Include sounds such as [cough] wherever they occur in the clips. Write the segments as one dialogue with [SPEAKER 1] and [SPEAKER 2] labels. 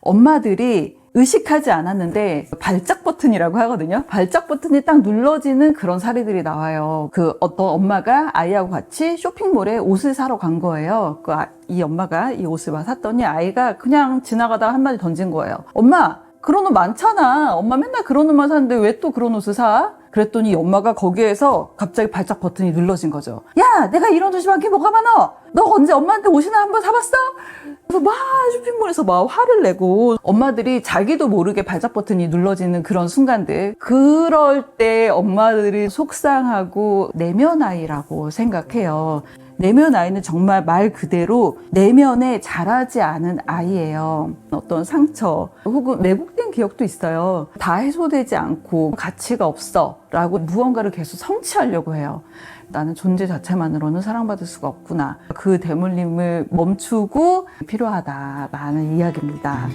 [SPEAKER 1] 엄마들이 의식하지 않았는데 발작 버튼이라고 하거든요. 발작 버튼이 딱 눌러지는 그런 사례들이 나와요. 그 어떤 엄마가 아이하고 같이 쇼핑몰에 옷을 사러 간 거예요. 그 아- 이 엄마가 이 옷을 막 샀더니 아이가 그냥 지나가다가 한마디 던진 거예요. 엄마, 그런 옷 많잖아. 엄마 맨날 그런 옷만 사는데 왜 또 그런 옷을 사? 그랬더니 이 엄마가 거기에서 갑자기 발작 버튼이 눌러진 거죠. 야, 내가 이런 옷이 많게 뭐가 많아? 너 언제 엄마한테 옷이나 한번 사봤어? 그래서 막 쇼핑몰에서 막 화를 내고 엄마들이 자기도 모르게 발작 버튼이 눌러지는 그런 순간들 그럴 때 엄마들이 속상하고 내면 아이라고 생각해요. 내면 아이는 정말 말 그대로 내면에 자라지 않은 아이예요. 어떤 상처 혹은 왜곡된 기억도 있어요. 다 해소되지 않고 가치가 없어 라고 무언가를 계속 성취하려고 해요. 나는 존재 자체만으로는 사랑받을 수가 없구나. 그 대물림을 멈추고 필요하다 라는 이야기입니다.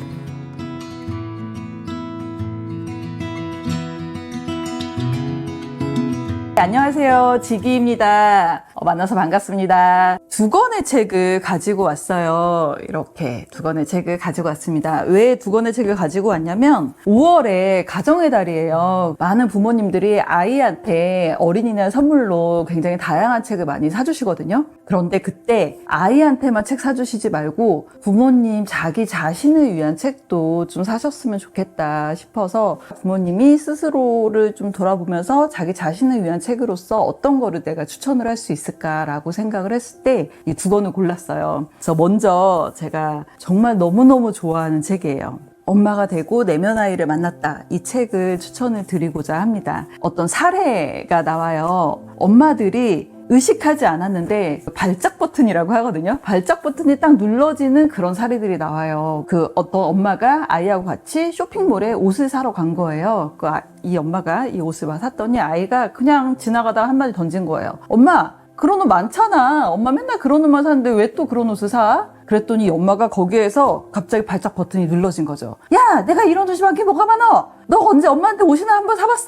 [SPEAKER 1] 안녕하세요. 지기입니다. 어, 만나서 반갑습니다. 두 권의 책을 가지고 왔어요. 이렇게 두 권의 책을 가지고 왔습니다. 왜 두 권의 책을 가지고 왔냐면 5월에 가정의 달이에요. 많은 부모님들이 아이한테 어린이날 선물로 굉장히 다양한 책을 많이 사주시거든요. 그런데 그때 아이한테만 책 사주시지 말고 부모님 자기 자신을 위한 책도 좀 사셨으면 좋겠다 싶어서 부모님이 스스로를 좀 돌아보면서 자기 자신을 위한 책으로서 어떤 거를 내가 추천을 할 수 있을까라고 생각을 했을 때 이 두 권을 골랐어요. 그래서 먼저 제가 정말 너무너무 좋아하는 책이에요. 엄마가 되고 내면 아이를 만났다. 이 책을 추천을 드리고자 합니다. 어떤 사례가 나와요. 엄마들이 의식하지 않았는데 발작 버튼이라고 하거든요. 발작 버튼이 딱 눌러지는 그런 사례들이 나와요. 그 어떤 엄마가 아이하고 같이 쇼핑몰에 옷을 사러 간 거예요. 그 이 엄마가 이 옷을 막 샀더니 아이가 그냥 지나가다가 한마디 던진 거예요. 엄마, 그런 옷 많잖아. 엄마 맨날 그런 옷만 사는데 왜 또 그런 옷을 사? 그랬더니 이 엄마가 거기에서 갑자기 발작 버튼이 눌러진 거죠. 야, 내가 이런 옷이 많게 뭐가 많아? 너 언제 엄마한테 옷이나 한번 사봤어?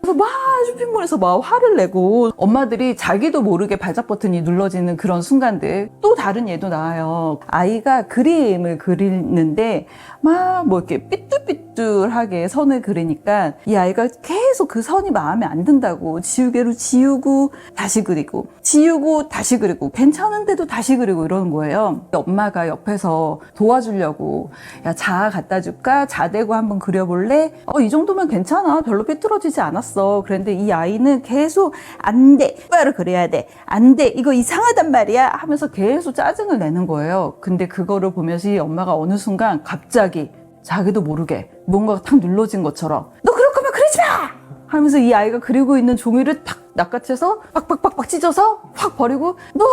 [SPEAKER 1] 그래서 막 쇼핑몰에서 막 화를 내고 엄마들이 자기도 모르게 발작 버튼이 눌러지는 그런 순간들 또 다른 예도 나와요. 아이가 그림을 그리는데 막 뭐 이렇게 삐뚤삐뚤 하게 선을 그리니까 이 아이가 계속 그 선이 마음에 안 든다고 지우개로 지우고 다시 그리고 지우고 다시 그리고 괜찮은데도 다시 그리고 이러는 거예요. 엄마가 옆에서 도와주려고 야 자 갖다 줄까? 자 대고 한번 그려볼래? 어 이 정도면 괜찮아. 별로 삐뚤어지지 않았어. 그런데 이 아이는 계속 안 돼. 똑바로 그려야 돼. 안 돼. 이거 이상하단 말이야. 하면서 계속 짜증을 내는 거예요. 근데 그거를 보면서 이 엄마가 어느 순간 갑자기 자기도 모르게 뭔가가 탁 눌러진 것처럼 너 그럴 거면 그리지 마! 하면서 이 아이가 그리고 있는 종이를 탁 낚아채서 빡빡빡빡 찢어서 확 버리고 너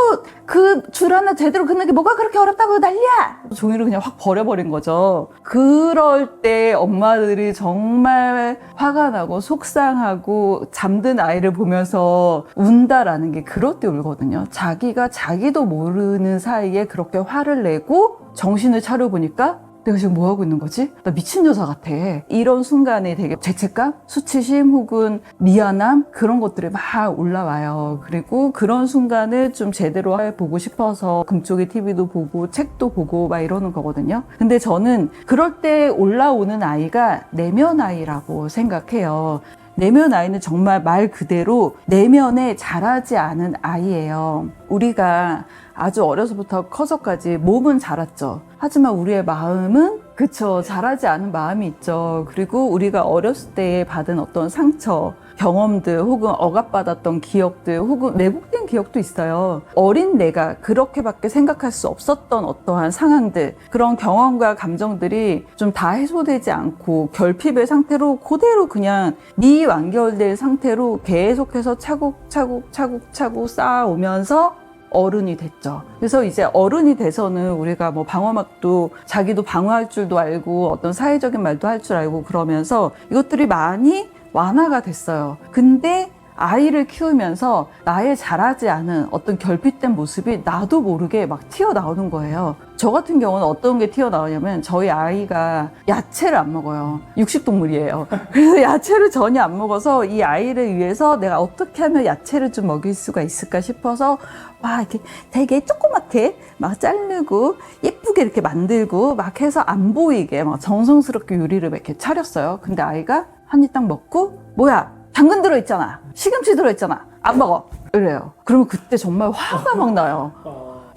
[SPEAKER 1] 그 줄 하나 제대로 긋는 게 뭐가 그렇게 어렵다고 난리야! 종이를 그냥 확 버려버린 거죠. 그럴 때 엄마들이 정말 화가 나고 속상하고 잠든 아이를 보면서 운다라는 게 그럴 때 울거든요. 자기가 자기도 모르는 사이에 그렇게 화를 내고 정신을 차려보니까 내가 지금 뭐 하고 있는 거지? 나 미친 여자 같아. 이런 순간에 되게 죄책감, 수치심 혹은 미안함 그런 것들이 막 올라와요. 그리고 그런 순간을 좀 제대로 해보고 싶어서 금쪽이 TV도 보고 책도 보고 막 이러는 거거든요. 근데 저는 그럴 때 올라오는 아이가 내면 아이라고 생각해요. 내면 아이는 정말 말 그대로 내면에 자라지 않은 아이예요. 우리가 아주 어려서부터 커서까지 몸은 자랐죠. 하지만 우리의 마음은 그쵸 자라지 않은 마음이 있죠. 그리고 우리가 어렸을 때 받은 어떤 상처, 경험들 혹은 억압받았던 기억들 혹은 왜곡된 기억도 있어요. 어린 내가 그렇게밖에 생각할 수 없었던 어떠한 상황들 그런 경험과 감정들이 좀 다 해소되지 않고 결핍의 상태로 그대로 그냥 미완결될 상태로 계속해서 차곡차곡 차곡차곡 쌓아오면서 어른이 됐죠. 그래서 이제 어른이 돼서는 우리가 뭐 방어막도 자기도 방어할 줄도 알고 어떤 사회적인 말도 할 줄 알고 그러면서 이것들이 많이 완화가 됐어요. 근데 아이를 키우면서 나의 자라지 않은 어떤 결핍된 모습이 나도 모르게 막 튀어나오는 거예요. 저 같은 경우는 어떤 게 튀어나오냐면 저희 아이가 야채를 안 먹어요. 육식동물이에요. [laughs] 그래서 야채를 전혀 안 먹어서 이 아이를 위해서 내가 어떻게 하면 야채를 좀 먹일 수가 있을까 싶어서 막 이렇게 되게 조그맣게 막 자르고 예쁘게 이렇게 만들고 막 해서 안 보이게 막 정성스럽게 요리를 이렇게 차렸어요. 근데 아이가 한 입 딱 먹고 뭐야 당근 들어있잖아 시금치 들어있잖아 안 먹어 이래요. 그러면 그때 정말 화가 막 나요.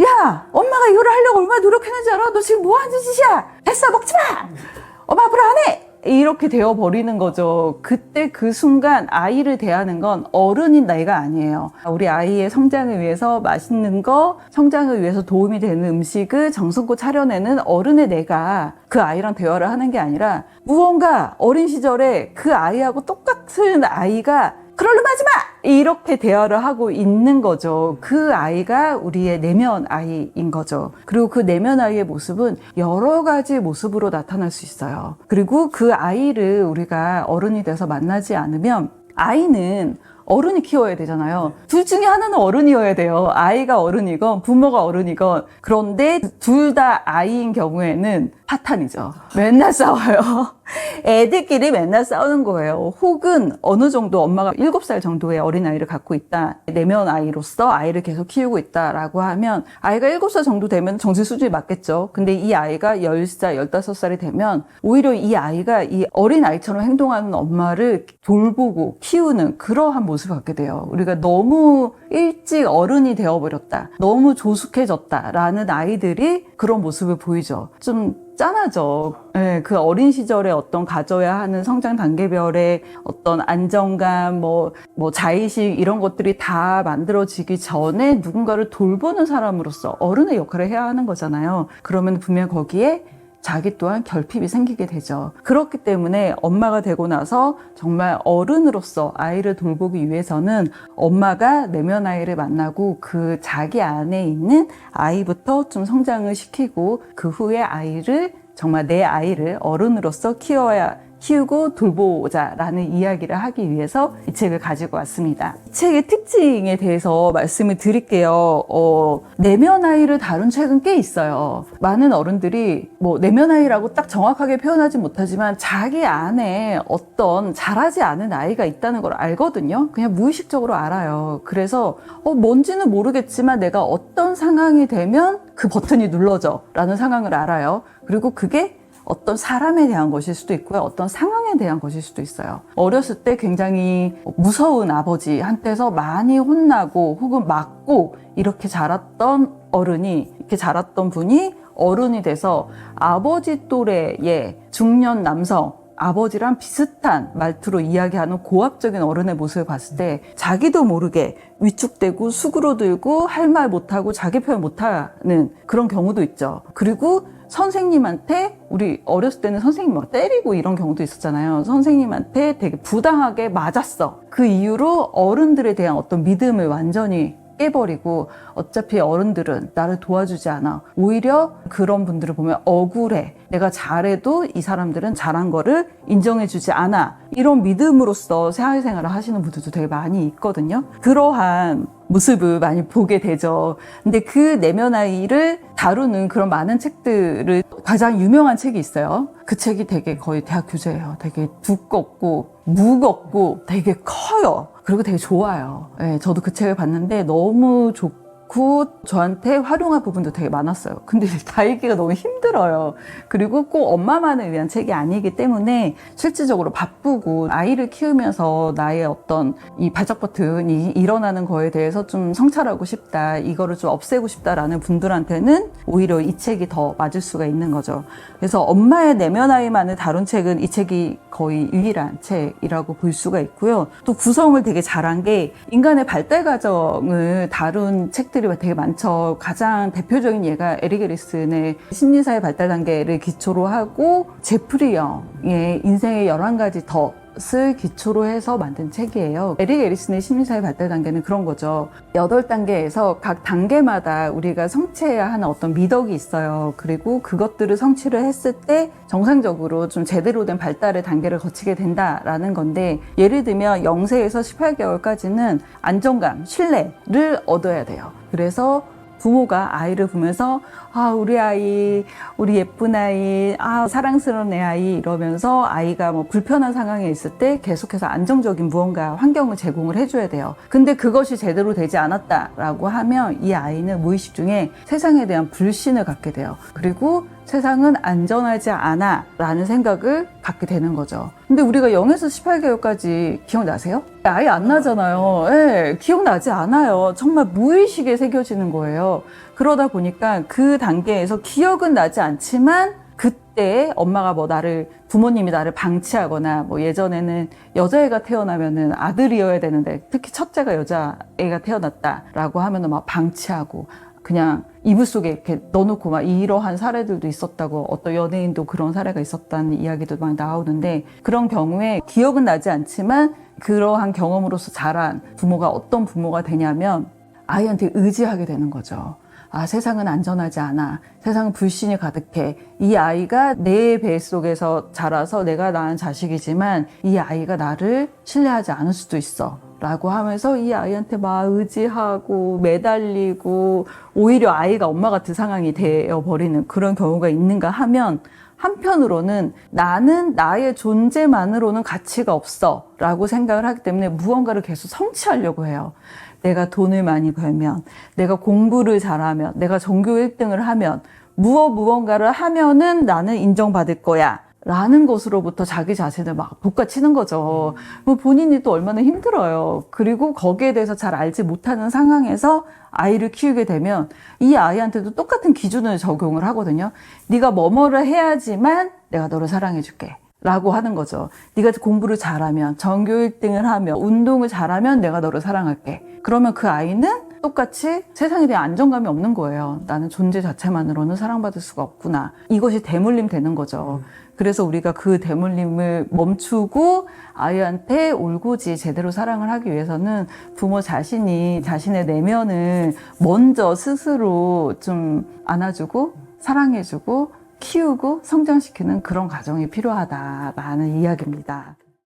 [SPEAKER 1] 야, 엄마가 이거를 하려고 얼마나 노력했는지 알아? 너 지금 뭐 하는 짓이야? 됐어, 먹지 마! 엄마 앞으로 안 해! 이렇게 되어 버리는 거죠. 그때 그 순간 아이를 대하는 건 어른인 나이가 아니에요. 우리 아이의 성장을 위해서 맛있는 거, 성장을 위해서 도움이 되는 음식을 정성껏 차려내는 어른의 내가 그 아이랑 대화를 하는 게 아니라 무언가 어린 시절에 그 아이하고 똑같은 아이가 그럴름 하지 마! 이렇게 대화를 하고 있는 거죠. 그 아이가 우리의 내면 아이인 거죠. 그리고 그 내면 아이의 모습은 여러 가지 모습으로 나타날 수 있어요. 그리고 그 아이를 우리가 어른이 돼서 만나지 않으면 아이는 어른이 키워야 되잖아요. 둘 중에 하나는 어른이어야 돼요. 아이가 어른이건 부모가 어른이건. 그런데 둘 다 아이인 경우에는 파탄이죠. 맨날 싸워요. [laughs] 애들끼리 맨날 싸우는 거예요. 혹은 어느 정도 엄마가 7살 정도의 어린아이를 갖고 있다. 내면 아이로서 아이를 계속 키우고 있다라고 하면 아이가 7살 정도 되면 정신 수준이 맞겠죠. 근데 이 아이가 10살, 15살이 되면 오히려 이 아이가 이 어린아이처럼 행동하는 엄마를 돌보고 키우는 그러한 모습을 갖게 돼요. 우리가 너무 일찍 어른이 되어버렸다. 너무 조숙해졌다라는 아이들이 그런 모습을 보이죠. 좀 짠하죠. 예, 그 어린 시절에 어떤 가져야 하는 성장 단계별의 어떤 안정감, 뭐, 뭐 자의식 이런 것들이 다 만들어지기 전에 누군가를 돌보는 사람으로서 어른의 역할을 해야 하는 거잖아요. 그러면 분명 거기에 자기 또한 결핍이 생기게 되죠. 그렇기 때문에 엄마가 되고 나서 정말 어른으로서 아이를 돌보기 위해서는 엄마가 내면 아이를 만나고 그 자기 안에 있는 아이부터 좀 성장을 시키고 그 후에 아이를 정말 내 아이를 어른으로서 키워야 키우고 돌보자라는 이야기를 하기 위해서 이 책을 가지고 왔습니다. 이 책의 특징에 대해서 말씀을 드릴게요. 어, 내면 아이를 다룬 책은 꽤 있어요. 많은 어른들이 뭐 내면 아이라고 딱 정확하게 표현하지 못하지만 자기 안에 어떤 자라지 않은 아이가 있다는 걸 알거든요. 그냥 무의식적으로 알아요. 그래서 어, 뭔지는 모르겠지만 내가 어떤 상황이 되면 그 버튼이 눌러져 라는 상황을 알아요. 그리고 그게 어떤 사람에 대한 것일 수도 있고요. 어떤 상황에 대한 것일 수도 있어요. 어렸을 때 굉장히 무서운 아버지 한테서 많이 혼나고 혹은 맞고 이렇게 자랐던 어른이 이렇게 자랐던 분이 어른이 돼서 아버지 또래의 중년 남성 아버지랑 비슷한 말투로 이야기하는 고압적인 어른의 모습을 봤을 때 자기도 모르게 위축되고 수그러들고 할 말 못하고 자기 표현 못하는 그런 경우도 있죠. 그리고 선생님한테 우리 어렸을 때는 선생님 막 때리고 이런 경우도 있었잖아요. 선생님한테 되게 부당하게 맞았어. 그 이후로 어른들에 대한 어떤 믿음을 완전히 깨버리고 어차피 어른들은 나를 도와주지 않아. 오히려 그런 분들을 보면 억울해. 내가 잘해도 이 사람들은 잘한 거를 인정해주지 않아. 이런 믿음으로써 사회생활을 하시는 분들도 되게 많이 있거든요. 그러한 모습을 많이 보게 되죠. 근데 그 내면 아이를 다루는 그런 많은 책들을 가장 유명한 책이 있어요. 그 책이 되게 거의 대학 교재예요. 되게 두껍고 무겁고 되게 커요. 그리고 되게 좋아요. 예, 저도 그 책을 봤는데 너무 좋고 저한테 활용할 부분도 되게 많았어요. 근데 다 읽기가 너무 힘들어요. 그리고 꼭 엄마만을 위한 책이 아니기 때문에 실질적으로 바쁘고 아이를 키우면서 나의 어떤 이 발작 버튼이 일어나는 거에 대해서 좀 성찰하고 싶다. 이거를 좀 없애고 싶다라는 분들한테는 오히려 이 책이 더 맞을 수가 있는 거죠. 그래서 엄마의 내면 아이만을 다룬 책은 이 책이 거의 유일한 책이라고 볼 수가 있고요. 또 구성을 되게 잘한 게 인간의 발달 과정을 다룬 책 들이 되게 많죠. 가장 대표적인 예가 에리게리슨의 심리사의 발달 단계를 기초로 하고 제프리 영의 인생의 11가지 더것 을 기초로 해서 만든 책이에요. 에릭 에리슨의 심리사회 발달 단계는 그런 거죠. 여덟 단계에서 각 단계마다 우리가 성취해야 하는 어떤 미덕이 있어요. 그리고 그것들을 성취를 했을 때 정상적으로 좀 제대로 된 발달의 단계를 거치게 된다라는 건데 예를 들면 0세에서 18개월까지는 안정감, 신뢰를 얻어야 돼요. 그래서 부모가 아이를 보면서 아 우리 아이 우리 예쁜 아이 아 사랑스러운 내 아이 이러면서 아이가 뭐 불편한 상황에 있을 때 계속해서 안정적인 무언가 환경을 제공을 해줘야 돼요. 근데 그것이 제대로 되지 않았다라고 하면 이 아이는 무의식 중에 세상에 대한 불신을 갖게 돼요. 그리고 세상은 안전하지 않아 라는 생각을 갖게 되는 거죠 근데 우리가 0에서 18개월까지 기억나세요? 아예 안 나잖아요. 예, 기억나지 않아요. 정말 무의식에 새겨지는 거예요. 그러다 보니까 그 단계에서 기억은 나지 않지만 그때 엄마가 뭐 나를 부모님이 나를 방치하거나 뭐 예전에는 여자애가 태어나면은 아들이어야 되는데 특히 첫째가 여자애가 태어났다라고 하면은 막 방치하고 그냥 이불 속에 이렇게 넣어놓고 막 이러한 사례들도 있었다고 어떤 연예인도 그런 사례가 있었다는 이야기도 많이 나오는데 그런 경우에 기억은 나지 않지만 그러한 경험으로서 자란 부모가 어떤 부모가 되냐면 아이한테 의지하게 되는 거죠. 아, 세상은 안전하지 않아. 세상은 불신이 가득해. 이 아이가 내 뱃속에서 자라서 내가 낳은 자식이지만 이 아이가 나를 신뢰하지 않을 수도 있어. 라고 하면서 이 아이한테 막 의지하고 매달리고 오히려 아이가 엄마 같은 상황이 되어 버리는 그런 경우가 있는가 하면 한편으로는 나는 나의 존재만으로는 가치가 없어 라고 생각을 하기 때문에 무언가를 계속 성취하려고 해요. 내가 돈을 많이 벌면, 내가 공부를 잘하면, 내가 전교 1등을 하면, 무엇 무언가를 하면은 나는 인정받을 거야. 라는 것으로부터 자기 자신을 막 볶아치는 거죠. 뭐 본인이 또 얼마나 힘들어요. 그리고 거기에 대해서 잘 알지 못하는 상황에서 아이를 키우게 되면 이 아이한테도 똑같은 기준을 적용을 하거든요. 네가 뭐뭐를 해야지만 내가 너를 사랑해 줄게. 라고 하는 거죠. 네가 공부를 잘하면, 전교 1등을 하면, 운동을 잘하면 내가 너를 사랑할게. 그러면 그 아이는 똑같이 세상에 대한 안정감이 없는 거예요. 나는 존재 자체만으로는 사랑받을 수가 없구나. 이것이 대물림 되는 거죠. 그래서 우리가 그 대물림을 멈추고 아이한테 올곧이 제대로 사랑을 하기 위해서는 부모 자신이 자신의 내면을 먼저 스스로 좀 안아주고 사랑해주고 키우고 성장시키는 그런 과정이 필요하다라는 이야기입니다.